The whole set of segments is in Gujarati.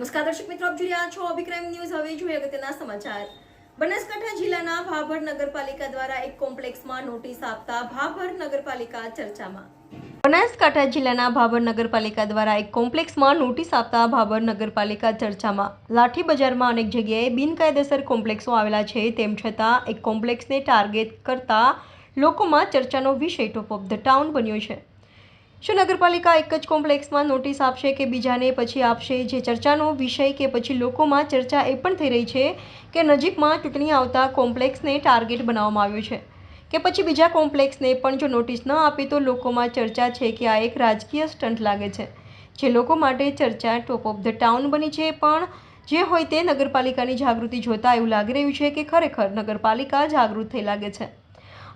નમસ્કાર દર્શક મિત્રો, આપ જોઈ રહ્યા છો અભિક્રાઇમ ન્યૂઝ. હવે જોઈએ અગત્યના સમાચાર. બનાસકાંઠા જિલ્લાના ભાભર નગરપાલિકા દ્વારા એક કોમ્પ્લેક્સમાં નોટિસ આપતા ભાભર નગરપાલિકા ચર્ચામાં. બનાસકાંઠા જિલ્લાના ભાભર નગરપાલિકા દ્વારા એક કોમ્પ્લેક્સમાં નોટિસ આપતા ભાભર નગરપાલિકા ચર્ચામાં. લાઠી બજારમાં અનેક જગ્યાએ બિનકાયદેસર કોમ્પ્લેક્સો આવેલા છે. તેમ છતાં, એક કોમ્પ્લેક્સને ટાર્ગેટ કરતા લોકોમાં ચર્ચાનો વિષય ટોપ ઓફ ધ ટાઉન બન્યો છે. શું નગરપાલિકા એક જ કોમ્પ્લેક્સમાં નોટિસ આપશે કે બીજાને પછી આપશે જે ચર્ચાનો વિષય કે પછી લોકોમાં ચર્ચા એ પણ થઈ રહી છે કે નજીકમાં ચૂંટણી આવતા કોમ્પ્લેક્સને ટાર્ગેટ બનાવવામાં આવ્યું છે. કે પછી બીજા કોમ્પ્લેક્સને પણ જો નોટિસ ન આપે તો લોકોમાં ચર્ચા છે કે આ એક રાજકીય સ્ટન્ટ લાગે છે. જે લોકો માટે ચર્ચા ટોપ ઓફ ધ ટાઉન બની છે પણ જે હોય તે નગરપાલિકાની જાગૃતિ જોતા એવું લાગી રહ્યું છે કે ખરેખર નગરપાલિકા જાગૃત થઈ લાગે છે.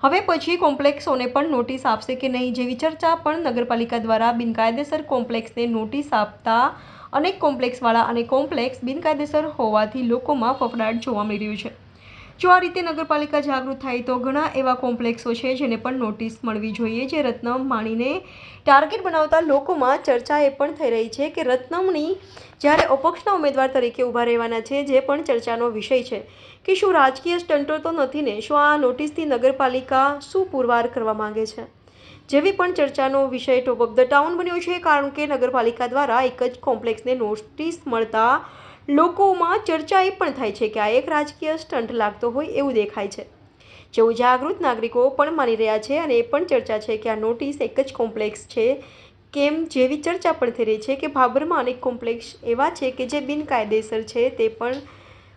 હવે પછી કોમ્પ્લેક્સોને પણ નોટિસ આપશે કે નહીં જેવી ચર્ચા પણ નગરપાલિકા દ્વારા બિનકાયદેસર કોમ્પ્લેક્સને નોટિસ આપતા અનેક કોમ્પ્લેક્સવાળા અને કોમ્પ્લેક્સ બિનકાયદેસર હોવાથી લોકોમાં ફફડાટ જોવા મળી રહ્યું છે. જો આ રીતે નગરપાલિકા જાગૃત થાય તો ઘણા એવા કોમ્પ્લેક્સો છે જેને પણ નોટિસ મળવી જોઈએ. જે રત્નમ માણીને ટાર્ગેટ બનાવતા લોકોમાં ચર્ચા એ પણ થઈ રહી છે કે રત્નમની જ્યારે અપક્ષના ઉમેદવાર તરીકે ઊભા રહેવાના છે, જે પણ ચર્ચાનો વિષય છે, કે શું રાજકીય સ્ટંટો તો નથી ને, શું આ નોટિસથી નગરપાલિકા શું પુરવાર કરવા માંગે છે? જેવી પણ ચર્ચાનો વિષય ટોપ ઓફ ધ ટાઉન બન્યો છે, કારણ કે નગરપાલિકા દ્વારા એક જ કોમ્પ્લેક્સને નોટિસ મળતા લોકોમાં ચર્ચા એ પણ થાય છે કે આ એક રાજકીય સ્ટંટ લાગતો હોય એવું દેખાય છે. જેવું જાગૃત નાગરિકો પણ માની રહ્યા છે અને એ પણ ચર્ચા છે કે આ નોટિસ એક જ કોમ્પ્લેક્સ છે કેમ જેવી ચર્ચા પણ થઈ રહી છે કે ભાભરમાં અનેક કોમ્પ્લેક્સ એવા છે કે જે બિનકાયદેસર છે તે પણ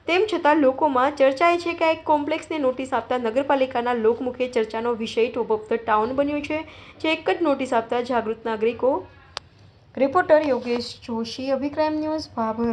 તેમ છતાં લોકોમાં ચર્ચા એ છે કે આ એક કોમ્પ્લેક્સને નોટિસ આપતા નગરપાલિકાના લોકમુખે ચર્ચાનો વિષય ટોપ ઓફ ધ ટાઉન બન્યો છે, જે એક જ નોટિસ આપતા જાગૃત નાગરિકો. રિપોર્ટર યોગેશ જોશી અભિક્રાઇમ ન્યૂઝ, ભાભર.